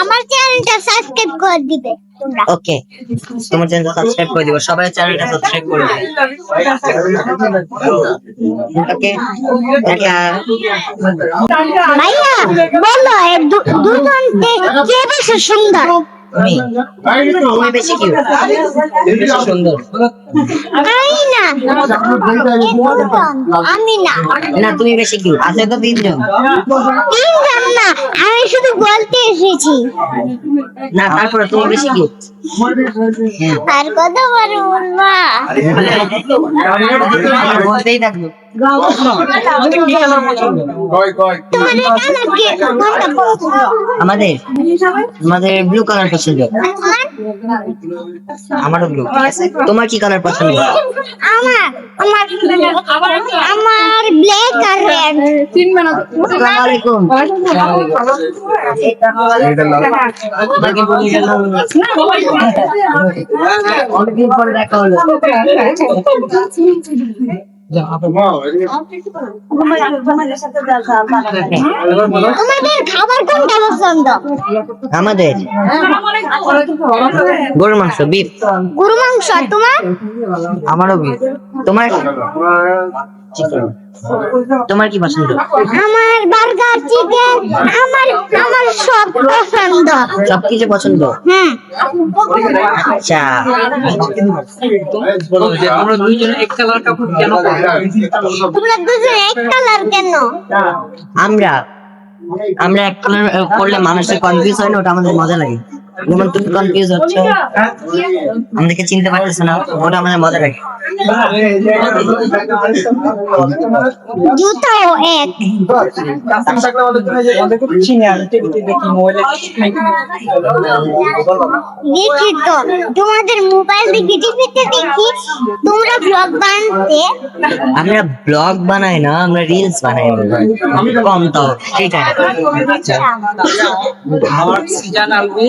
আমার চ্যানেলটা সাবস্ক্রাইব করে দিবে তোমরা। ওকে তোমার চ্যানেলটা সাবস্ক্রাইব করে দিব। সবাই চ্যানেলটা সাবস্ক্রাইব করে দিবে। ওকে ভাইয়া বলো দুজন কে বেশি সুন্দর? তুমি তুমি বেশি কি বেশি সুন্দর আমি না আমি না না তুমি বেশি কি আছে তো তিনজন তিনজন না আমি শুধু বলতে এসেছি না তারপরে তুমি বেশি কি আর কত বলতেই থাকব আমাদের আমাদের ব্লু কালার আমারও ব্লু তোমার কি কালার পছন্দ? আমার আমার আমার ব্ল্যাক আর রেড। আসসালামু আলাইকুম অনেকদিন পরে দেখা হলো। তোমাদের খাবার কোনটা পছন্দ? আমাদের। গরুর মাংস বিফ। গরু মাংস তোমার? আমারও বিফ। তোমার? তোমার কি পছন্দ? আমার বার্গার চিকেন আমার সব পছন্দ। সবকিছু পছন্দ? হুম। আচ্ছা। তোমরা আমরা এক কালার কাপড় কেন তোমরা দুজন এক কালার কেন? আমরা আমরা এক কালার করলে মানুষের কনফিউজ হয় না ওটা আমাদের মজা লাগে। যেমন তুমি কনফিউজ হচ্ছ। আমাদেরকে চিনতে পারতেছ না ওটা আমাদের মজা লাগে জুতাও এক। দেখি তো তোমাদের মোবাইল দেখে টিভিতে দেখি তোমরা ব্লগ বানাতে। আমরা ব্লগ বানাই না আমরা রিলস বানাই কম তো সেটা আমার সিজন আলবি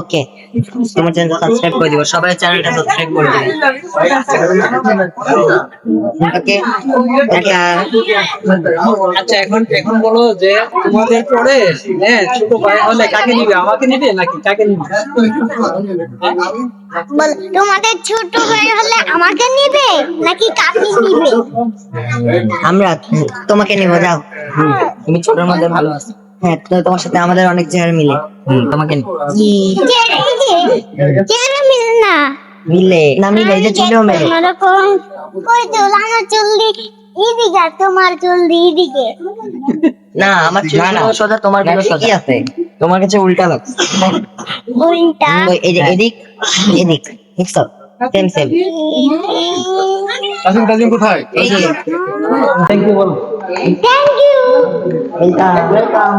ওকে তোমার চ্যানেলটা সাবস্ক্রাইব করে দিব সবাই চ্যানেলটা সাবস্ক্রাইব করে দিবে। ওকে আচ্ছা এখন এখন বলো যে তোমাদের পরে হ্যাঁ ছোট ভাই হলে কাকে নিবে? আমাকে নিবে নাকি কাকে নিবে? বল তোমাদের ছোট ভাই হলে আমাকে নিবে নাকি কাকে নিবে? আমরা তোমাকে নিব যাও। তুমি ছোটর মধ্যে ভালো আছো। হ্যাঁ তো তোমার সাথে আমাদের অনেক জায়গায় মিলে। তোমাকে। চেহারা চেহারা মিলে না। মিলে। না মিলে এই যে চুলেও মেলে। এরকম কই চুল আমার চুল এদিকে তোমার চুল এদিকে। না আমার চুল সোজা তোমারগুলো সোজা। আছে। তোমার কাছে উল্টা লাগছে উল্টা। এই যে এদিক এদিক দেখছ সেম সেম কাজিম কোথায়? থ্যাংক ইউ বলো। Thank you welcome